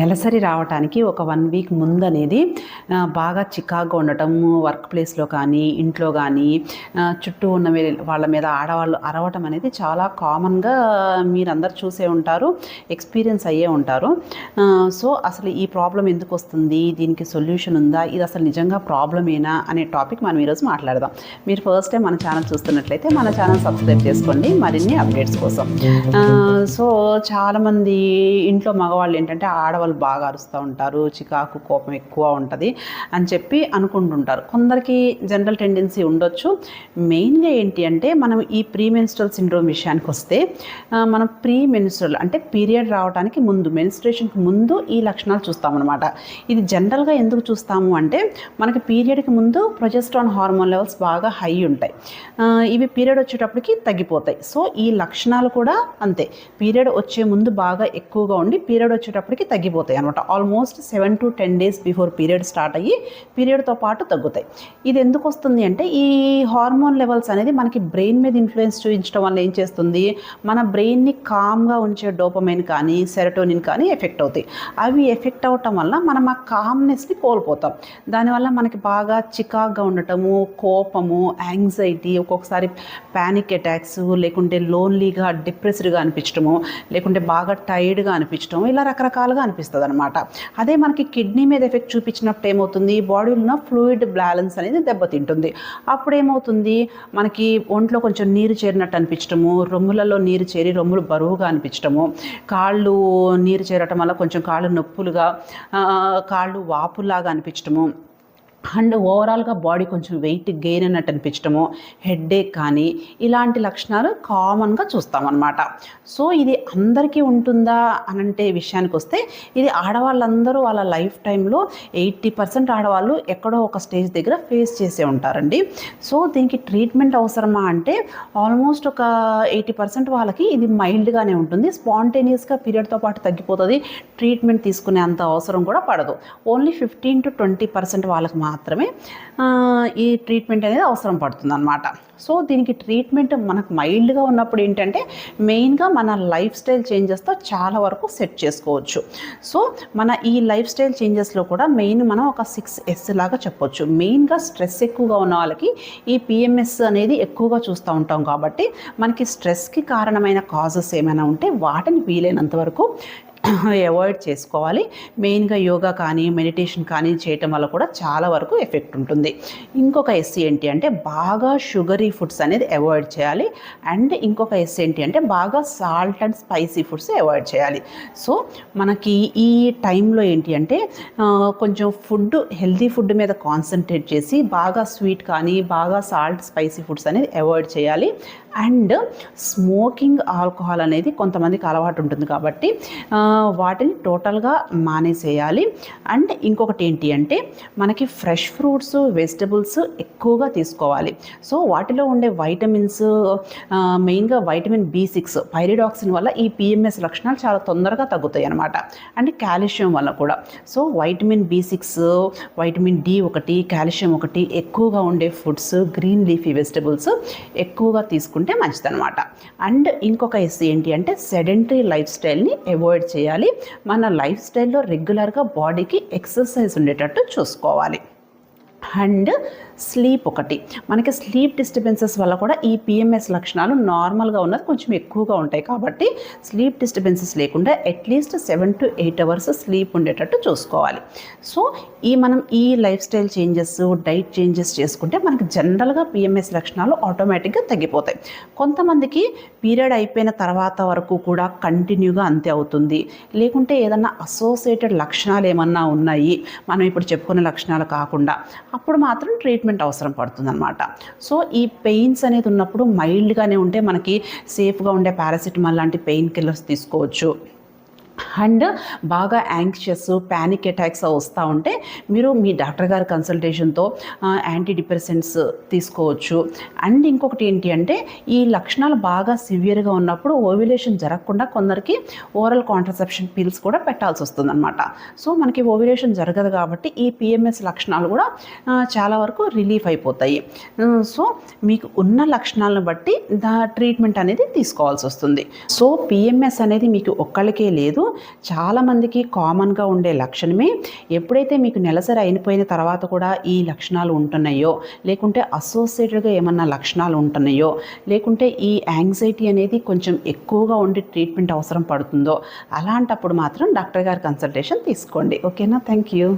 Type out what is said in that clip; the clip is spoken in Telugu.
నెలసరి రావటానికి ఒక వన్ వీక్ ముందు అనేది బాగా చికాగ్గా ఉండటం వర్క్ ప్లేస్లో కానీ ఇంట్లో కానీ చుట్టూ ఉన్న వాళ్ళ మీద ఆడవాళ్ళు అరవటం అనేది చాలా కామన్గా మీరందరూ చూసే ఉంటారు ఎక్స్పీరియన్స్ అయ్యే ఉంటారు. సో అసలు ఈ ప్రాబ్లం ఎందుకు వస్తుంది? దీనికి సొల్యూషన్ ఉందా? ఇది అసలు నిజంగా ప్రాబ్లమేనా? అనే టాపిక్ మనం ఈరోజు మాట్లాడదాం. మీరు ఫస్ట్ టైం మన ఛానల్ చూస్తున్నట్లయితే మన ఛానల్ సబ్స్క్రైబ్ చేసుకోండి. మరిన్ని అప్డేట్స్ కోసం. సో చాలామంది ఇంట్లో మగవాళ్ళు ఏంటంటే ఆడవాళ్ళు బాగా అరుస్తూ ఉంటారు చికాకు కోపం ఎక్కువ ఉంటుంది అని చెప్పి అనుకుంటుంటారు. కొందరికి జనరల్ టెండెన్సీ ఉండొచ్చు. మెయిన్గా ఏంటి అంటే మనం ఈ ప్రీ మెన్స్ట్రల్ సిండ్రోమ్ విషయానికి వస్తే మనం ప్రీ మెన్స్ట్రల్ అంటే పీరియడ్ రావడానికి ముందు మెన్స్ట్రేషన్కి ముందు ఈ లక్షణాలు చూస్తామన్నమాట. ఇది జనరల్గా ఎందుకు చూస్తాము అంటే మనకి పీరియడ్కి ముందు ప్రొజెస్ట్రాన్ హార్మోన్ లెవెల్స్ బాగా హై ఉంటాయి. ఇవి పీరియడ్ వచ్చేటప్పటికి తగ్గిపోతాయి. సో ఈ లక్షణాలు కూడా అంతే. పీరియడ్ వచ్చే ముందు బాగా ఎక్కువగా ఉండి పీరియడ్ వచ్చేటప్పటికి తగ్గిపోతాయి. అనమాట almost seven to ten days before period start అయ్యి పీరియడ్తో పాటు తగ్గుతాయి. ఇది ఎందుకు వస్తుంది అంటే ఈ హార్మోన్ లెవెల్స్ అనేది మనకి బ్రెయిన్ మీద ఇన్ఫ్లుయెన్స్ చూపించడం వల్ల ఏం చేస్తుంది? మన బ్రెయిన్ని కామ్గా ఉంచే డోపమైన్ కానీ సెరటోనిన్ కానీ ఎఫెక్ట్ అవుతాయి. అవి ఎఫెక్ట్ అవటం వల్ల మనం ఆ కామ్నెస్ని కోల్పోతాం. దానివల్ల మనకి బాగా చికాగ్గా ఉండటము కోపము యాంగ్జైటీ ఒక్కొక్కసారి ప్యానిక్ అటాక్స్ లేకుంటే లోన్లీగా డిప్రెస్డ్గా అనిపించడము లేకుంటే బాగా టైర్డ్గా అనిపించడం ఇలా రకరకాలుగా అనిపిస్తుంది అనమాట అదే మనకి కిడ్నీ మీద ఎఫెక్ట్ చూపించినప్పుడు ఏమవుతుంది? బాడీలో ఉన్న ఫ్లూయిడ్ బ్యాలెన్స్ అనేది దెబ్బతింటుంది. అప్పుడు ఏమవుతుంది మనకి ఒంట్లో కొంచెం నీరు చేరినట్టు అనిపించడము రొమ్ములలో నీరు చేరి రొమ్ములు బరువుగా అనిపించడము కాళ్ళు నీరు చేరటం వల్ల కొంచెం కాళ్ళు నొప్పులుగా కాళ్ళు వాపులాగా అనిపించడము అండ్ ఓవరాల్గా బాడీ కొంచెం వెయిట్ గెయిన్ అన్నట్టు అనిపించడము హెడ్ఏక్ కానీ ఇలాంటి లక్షణాలు కామన్గా చూస్తామన్నమాట. సో ఇది అందరికీ ఉంటుందా అనంటే విషయానికి వస్తే ఇది ఆడవాళ్ళందరూ వాళ్ళ లైఫ్ టైంలో ఎయిటీ పర్సెంట్ ఆడవాళ్ళు ఎక్కడో ఒక స్టేజ్ దగ్గర ఫేస్ చేసే ఉంటారండి. సో దీనికి ట్రీట్మెంట్ అవసరమా అంటే ఆల్మోస్ట్ ఒక ఎయిటీ పర్సెంట్ వాళ్ళకి ఇది మైల్డ్గానే ఉంటుంది. స్పాంటేనియస్గా పీరియడ్తో పాటు తగ్గిపోతుంది. ట్రీట్మెంట్ తీసుకునే అంత అవసరం కూడా పడదు. Only fifteen to twenty percent వాళ్ళకి మాత్రమే ఈ ట్రీట్మెంట్ అనేది అవసరం పడుతుంది అనమాట సో దీనికి ట్రీట్మెంట్ మనకు మైల్డ్గా ఉన్నప్పుడు ఏంటంటే మెయిన్గా మన లైఫ్ స్టైల్ చేంజెస్తో చాలా వరకు సెట్ చేసుకోవచ్చు. సో మన ఈ లైఫ్ స్టైల్ చేంజెస్లో కూడా మెయిన్ మనం ఒక సిక్స్ ఎస్ లాగా చెప్పొచ్చు. మెయిన్గా స్ట్రెస్ ఎక్కువగా ఉన్న వాళ్ళకి ఈ పిఎంఎస్ అనేది ఎక్కువగా చూస్తూ ఉంటాం కాబట్టి మనకి స్ట్రెస్కి కారణమైన కాజెస్ ఏమైనా ఉంటే వాటిని వీలైనంత వరకు అవాయిడ్ చేసుకోవాలి. మెయిన్గా యోగా కానీ మెడిటేషన్ కానీ చేయటం వల్ల కూడా చాలా వరకు ఎఫెక్ట్ ఉంటుంది. ఇంకొక ఎస్సీ ఏంటి అంటే బాగా షుగరీ ఫుడ్స్ అనేది అవాయిడ్ చేయాలి. అండ్ ఇంకొక ఎస్ ఏంటి అంటే బాగా salt and spicy foods avoid చేయాలి. సో మనకి ఈ టైంలో ఏంటి అంటే కొంచెం ఫుడ్ హెల్తీ ఫుడ్ మీద కాన్సన్ట్రేట్ చేసి బాగా స్వీట్ కానీ బాగా సాల్ట్ స్పైసీ ఫుడ్స్ అనేది అవాయిడ్ చేయాలి. అండ్ స్మోకింగ్ ఆల్కహాల్ అనేది కొంతమందికి అలవాటు ఉంటుంది కాబట్టి వాటిని టోటల్గా మానేసేయాలి. అండ్ ఇంకొకటి ఏంటి అంటే మనకి ఫ్రెష్ ఫ్రూట్స్ వెజిటబుల్స్ ఎక్కువగా తీసుకోవాలి. సో వాటిలో ఉండే వైటమిన్స్ మెయిన్గా వైటమిన్ బి సిక్స్ పైరిడాక్సిన్ వల్ల ఈ పిఎంఎస్ లక్షణాలు చాలా తొందరగా తగ్గుతాయి అనమాట అండ్ కాల్షియం వల్ల కూడా. So vitamin B six vitamin D ఒకటి కాల్షియం ఒకటి ఎక్కువగా ఉండే ఫుడ్స్ గ్రీన్ లీఫీ వెజిటబుల్స్ ఎక్కువగా తీసుకుంటే మంచిదన్నమాట. అండ్ ఇంకొక ఎస్ ఏంటి అంటే సెడెంటరీ లైఫ్ స్టైల్ని అవాయిడ్ చేయాలి. మన లైఫ్ స్టైల్లో రెగ్యులర్గా బాడీకి ఎక్సర్సైజ్ ఉండేటట్టు చూసుకోవాలి. అండ్ స్లీప్ ఒకటి. మనకి స్లీప్ డిస్టర్బెన్సెస్ వల్ల కూడా ఈ పిఎంఎస్ లక్షణాలు నార్మల్గా ఉన్నది కొంచెం ఎక్కువగా ఉంటాయి కాబట్టి స్లీప్ డిస్టర్బెన్సెస్ లేకుండా at least seven to eight hours sleep ఉండేటట్టు చూసుకోవాలి. సో ఈ మనం ఈ lifestyle changes diet changes చేసుకుంటే మనకి జనరల్గా పిఎంఎస్ లక్షణాలు ఆటోమేటిక్గా తగ్గిపోతాయి. కొంతమందికి పీరియడ్ అయిపోయిన తర్వాత వరకు కూడా కంటిన్యూగా అంతే అవుతుంది. లేకుంటే ఏదన్నా అసోసియేటెడ్ లక్షణాలు ఏమన్నా ఉన్నాయి మనం ఇప్పుడు చెప్పుకునే లక్షణాలు కాకుండా. అప్పుడు మాత్రం ట్రీట్మెంట్ అవసరం పడుతుంది అనమాట సో ఈ పెయిన్స్ అనేది ఉన్నప్పుడు మైల్డ్గానే ఉంటే మనకి సేఫ్గా ఉండే పారాసిటమాల్ లాంటి పెయిన్ కిల్లర్స్ తీసుకోవచ్చు. అండ్ బాగా యాంగ్షియస్ ప్యానిక్ అటాక్స్ వస్తూ ఉంటే మీరు మీ డాక్టర్ గారి కన్సల్టేషన్తో యాంటీ డిప్రెసెంట్స్ తీసుకోవచ్చు. అండ్ ఇంకొకటి ఏంటి అంటే ఈ లక్షణాలు బాగా సివియర్గా ఉన్నప్పుడు ఓవ్యులేషన్ జరగకుండా కొందరికి ఓరల్ కాంట్రసెప్షన్ పిల్స్ కూడా పెట్టాల్సి వస్తుంది అనమాట సో మనకి ఓవ్యులేషన్ జరగదు కాబట్టి ఈ పిఎంఎస్ లక్షణాలు కూడా చాలా వరకు రిలీఫ్ అయిపోతాయి. సో మీకు ఉన్న లక్షణాలను బట్టి దా ట్రీట్మెంట్ అనేది తీసుకోవాల్సి వస్తుంది. సో పిఎంఎస్ అనేది మీకు ఒక్కళ్ళకే లేదు. చాలామందికి కామన్గా ఉండే లక్షణమే. ఎప్పుడైతే మీకు నెలసరి అయిపోయిన తర్వాత కూడా ఈ లక్షణాలు ఉంటున్నాయో లేకుంటే అసోసియేటెడ్గా ఏమన్నా లక్షణాలు ఉంటున్నాయో లేకుంటే ఈ యాంగ్జైటీ అనేది కొంచెం ఎక్కువగా ఉండి ట్రీట్మెంట్ అవసరం పడుతుందో అలాంటప్పుడు మాత్రం డాక్టర్ గారి కన్సల్టేషన్ తీసుకోండి. ఓకేనా? Thank you